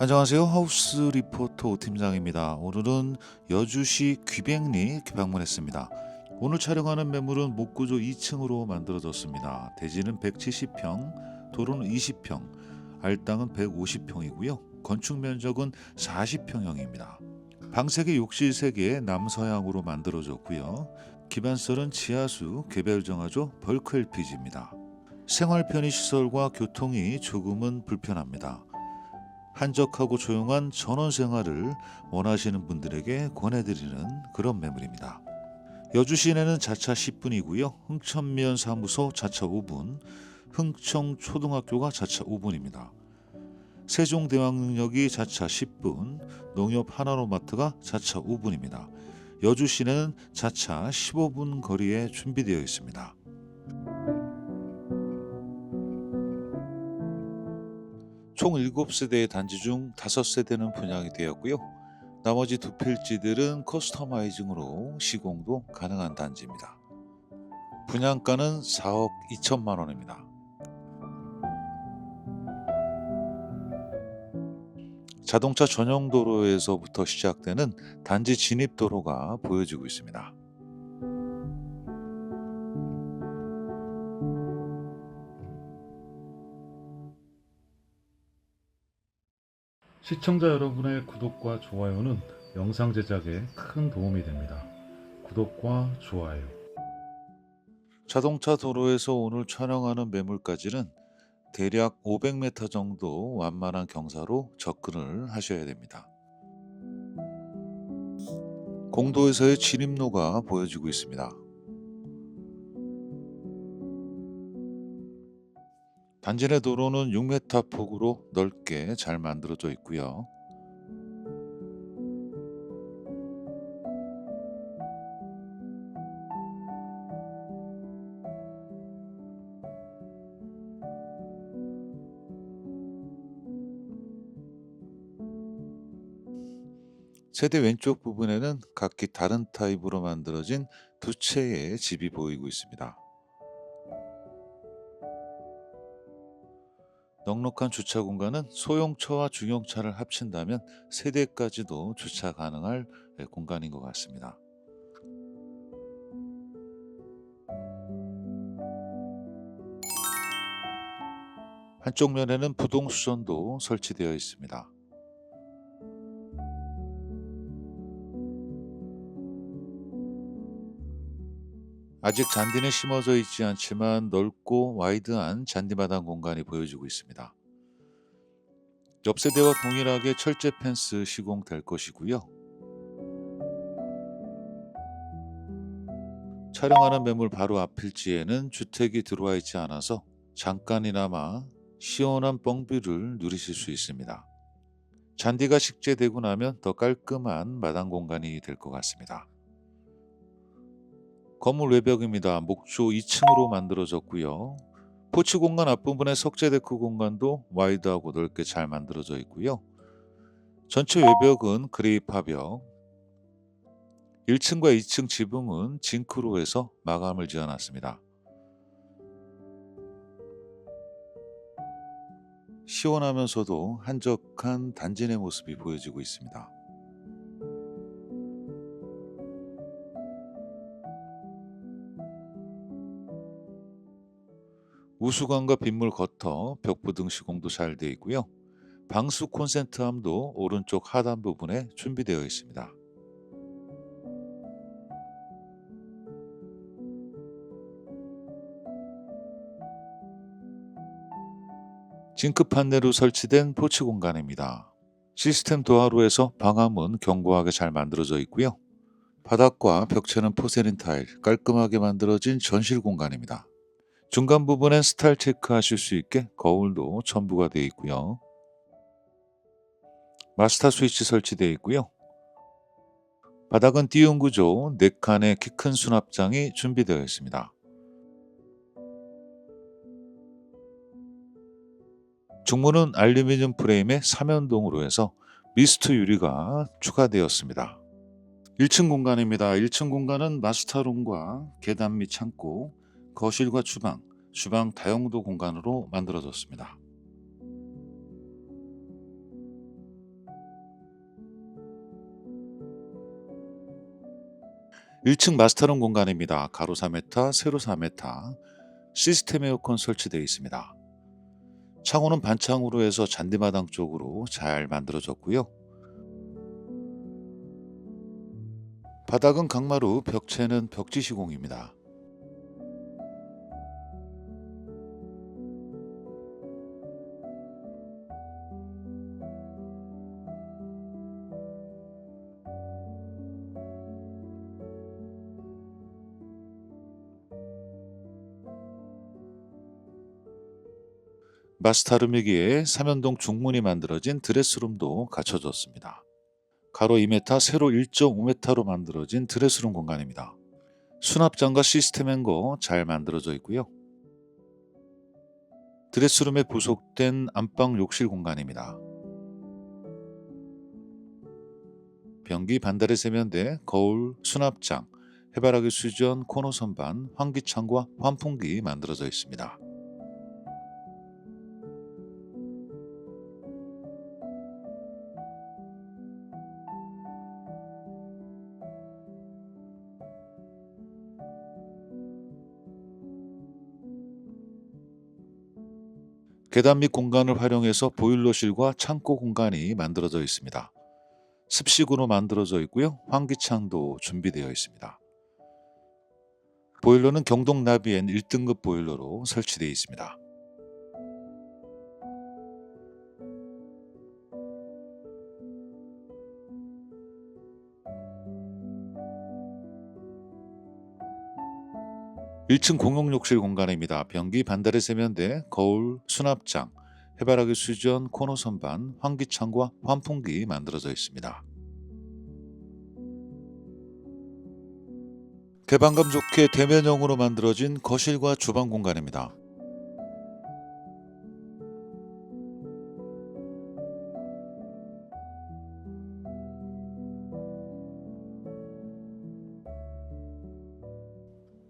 안녕하세요. 하우스 리포터 오 팀장입니다. 오늘은 여주시 귀백리 방문했습니다. 오늘 촬영하는 매물은 목구조 2층으로 만들어졌습니다. 대지는 170평, 도로는 20평, 알땅은 150평이고요. 건축 면적은 40평형입니다. 방색의 욕실 3개 남서향으로 만들어졌고요. 기반설은 지하수 개별 정화조 벌크 LPG입니다. 생활 편의 시설과 교통이 조금은 불편합니다. 한적하고 조용한 전원 생활을 원하시는 분들에게 권해드리는 그런 매물입니다. 여주 시내는 자차 10분이고요. 흥천면 사무소 자차 5분, 흥청 초등학교가 자차 5분입니다. 세종대왕역이 자차 10분, 농협 하나로마트가 자차 5분입니다. 여주 시내는 자차 15분 거리에 준비되어 있습니다. 총 7세대의 단지 중 5세대는 분양이 되었고요. 나머지 두 필지들은 커스터마이징으로 시공도 가능한 단지입니다. 분양가는 4억 2천만 원입니다. 자동차 전용 도로에서부터 시작되는 단지 진입 도로가 보여지고 있습니다. 시청자 여러분의 구독과 좋아요는 영상 제작에 큰 도움이 됩니다. 구독과 좋아요. 자동차 도로에서 오늘 촬영하는 매물까지는 대략 500m 정도 완만한 경사로 접근을 하셔야 됩니다. 공도에서의 진입로가 보여지고 있습니다. 내 도로는 6m 폭으로 넓게 잘 만들어져 있고요. 세대 왼쪽 부분에는 각기 다른 타입으로 만들어진 두 채의 집이 보이고 있습니다. 넉넉한 주차 공간은 소형차와 중형차를 합친다면 세대까지도 주차 가능할 공간인 것 같습니다. 한쪽 면에는 부동수전도 설치되어 있습니다. 아직 잔디는 심어져 있지 않지만 넓고 와이드한 잔디마당 공간이 보여지고 있습니다. 옆 세대와 동일하게 철제 펜스 시공될 것이고요. 촬영하는 매물 바로 앞일지에는 주택이 들어와 있지 않아서 잠깐이나마 시원한 뻥뷰를 누리실 수 있습니다. 잔디가 식재되고 나면 더 깔끔한 마당 공간이 될 것 같습니다. 건물 외벽입니다. 목조 2층으로 만들어졌고요. 포치 공간 앞부분에 석재 데크 공간도 와이드하고 넓게 잘 만들어져 있고요. 전체 외벽은 그레이 파벽. 1층과 2층 지붕은 징크로 해서 마감을 지어놨습니다. 시원하면서도 한적한 단지 내 모습이 보여지고 있습니다. 우수관과 빗물 거터, 벽부 등 시공도 잘 되어 있고요. 방수 콘센트함도 오른쪽 하단 부분에 준비되어 있습니다. 징크 판넬로 설치된 포치 공간입니다. 시스템 도화로에서 방화문 견고하게 잘 만들어져 있고요. 바닥과 벽체는 포세린 타일, 깔끔하게 만들어진 전실 공간입니다. 중간 부분엔 스타일 체크하실 수 있게 거울도 첨부가 되어 있고요. 마스터 스위치 설치되어 있고요. 바닥은 띄운 구조 4칸의 키 큰 수납장이 준비되어 있습니다. 중문은 알루미늄 프레임의 삼연동으로 해서 미스트 유리가 추가되었습니다. 1층 공간입니다. 1층 공간은 마스터룸과 계단 및 창고, 거실과 주방, 주방 다용도 공간으로 만들어졌습니다. 1층 마스터룸 공간입니다. 가로 4m, 세로 4m, 시스템 에어컨 설치되어 있습니다. 창호는 반창으로 해서 잔디마당 쪽으로 잘 만들어졌고요. 바닥은 강마루, 벽체는 벽지 시공입니다. 마스타르미기에 삼연동 중문이 만들어진 드레스룸도 갖춰졌습니다. 가로 2m, 세로 1.5m로 만들어진 드레스룸 공간입니다. 수납장과 시스템 행거 잘 만들어져 있고요. 드레스룸에 부속된 안방 욕실 공간입니다. 변기 반달의 세면대, 거울, 수납장, 해바라기 수전, 코너 선반, 환기창과 환풍기 만들어져 있습니다. 계단 및 공간을 활용해서 보일러실과 창고 공간이 만들어져 있습니다. 습식으로 만들어져 있고요. 환기창도 준비되어 있습니다. 보일러는 경동 나비엔 1등급 보일러로 설치되어 있습니다. 일층 공용 욕실 공간입니다. 변기 반달의 세면대, 거울, 수납장, 해바라기 수전, 코너 선반, 환기창과 환풍기 만들어져 있습니다. 개방감 좋게 대면형으로 만들어진 거실과 주방 공간입니다.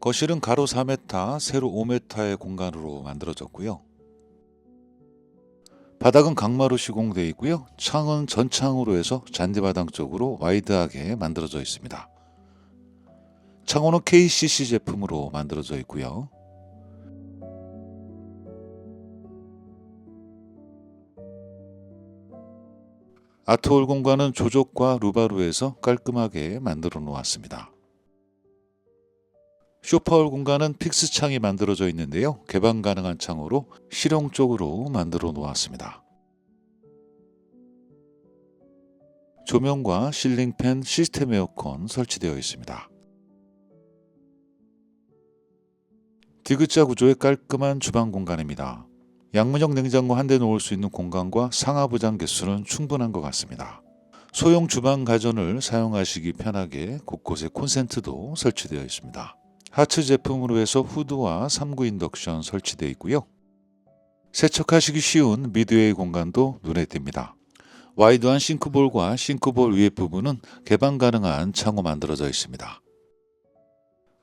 거실은 가로 4m, 세로 5m의 공간으로 만들어졌고요. 바닥은 강마루 시공되어 있고요. 창은 전창으로 해서 잔디바닥 쪽으로 와이드하게 만들어져 있습니다. 창호는 KCC 제품으로 만들어져 있고요. 아트홀 공간은 조적과 루바루에서 깔끔하게 만들어 놓았습니다. 쇼파홀 공간은 픽스 창이 만들어져 있는데요. 개방 가능한 창으로 실용적으로 만들어 놓았습니다. 조명과 실링팬 시스템 에어컨 설치되어 있습니다. 디귿자 구조의 깔끔한 주방 공간입니다. 양문형 냉장고 한 대 놓을 수 있는 공간과 상하부장 개수는 충분한 것 같습니다. 소형 주방 가전을 사용하시기 편하게 곳곳에 콘센트도 설치되어 있습니다. 하츠 제품으로 해서 후드와 3구 인덕션 설치되어 있고요. 세척하시기 쉬운 미드웨이 공간도 눈에 띕니다. 와이드한 싱크볼과 싱크볼 위에 부분은 개방 가능한 창호 만들어져 있습니다.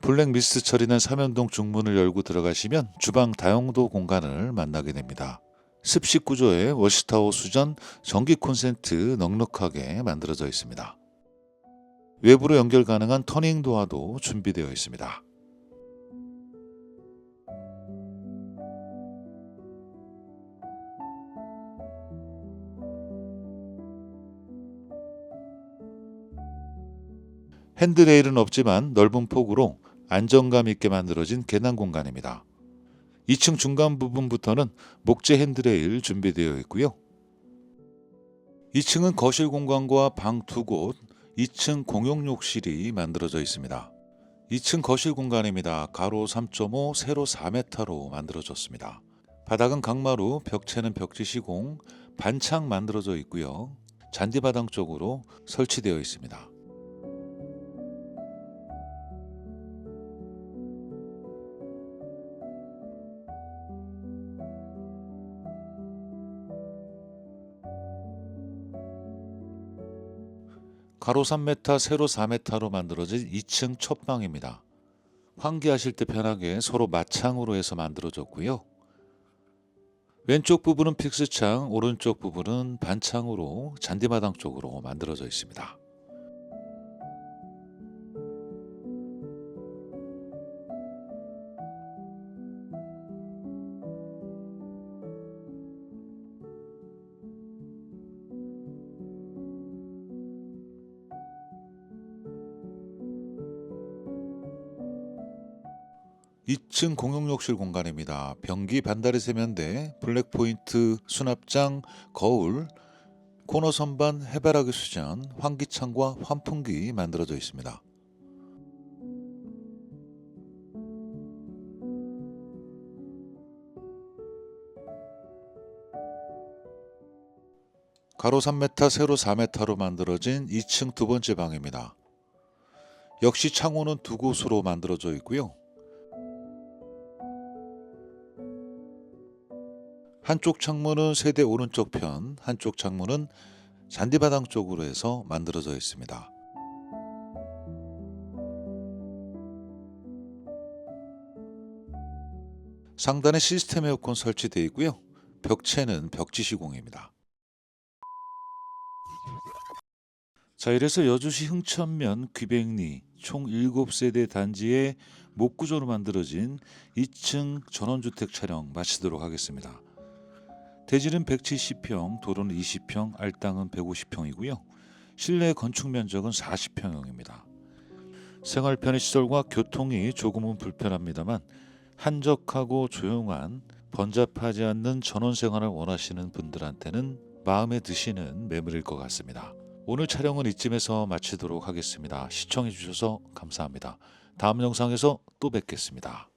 블랙 미스트 처리된 삼연동 중문을 열고 들어가시면 주방 다용도 공간을 만나게 됩니다. 습식 구조의 워시타워 수전, 전기 콘센트 넉넉하게 만들어져 있습니다. 외부로 연결 가능한 터닝 도어도 준비되어 있습니다. 핸드레일은 없지만 넓은 폭으로 안정감 있게 만들어진 계단 공간입니다. 2층 중간 부분부터는 목재 핸드레일 준비되어 있고요. 2층은 거실 공간과 방 두 곳, 2층 공용 욕실이 만들어져 있습니다. 2층 거실 공간입니다. 가로 3.5, 세로 4m로 만들어졌습니다. 바닥은 강마루, 벽체는 벽지 시공, 반창 만들어져 있고요. 잔디바닥 쪽으로 설치되어 있습니다. 가로 3m, 세로 4m로 만들어진 2층 첫 방입니다. 환기하실 때 편하게 서로 맞창으로 해서 만들어졌고요. 왼쪽 부분은 픽스창, 오른쪽 부분은 반창으로 잔디마당 쪽으로 만들어져 있습니다. 2층 공용욕실 공간입니다. 변기 반다리 세면대, 블랙포인트 수납장, 거울, 코너 선반, 해바라기 수전, 환기창과 환풍기 만들어져 있습니다. 가로 3m, 세로 4m로 만들어진 2층 두 번째 방입니다. 역시 창호는 두 곳으로 만들어져 있고요. 한쪽 창문은 세대 오른쪽 편, 한쪽 창문은 잔디바닥 쪽으로 해서 만들어져 있습니다. 상단에 시스템 에어컨 설치되어 있고요. 벽체는 벽지 시공입니다. 자, 이래서 여주시 흥천면 귀백리 총 7세대 단지의 목구조로 만들어진 2층 전원주택 촬영 마치도록 하겠습니다. 대지는 170평, 도로는 20평, 알땅은 150평이고요. 실내 건축 면적은 40평형입니다. 생활 편의 시설과 교통이 조금은 불편합니다만 한적하고 조용한 번잡하지 않는 전원 생활을 원하시는 분들한테는 마음에 드시는 매물일 것 같습니다. 오늘 촬영은 이쯤에서 마치도록 하겠습니다. 시청해 주셔서 감사합니다. 다음 영상에서 또 뵙겠습니다.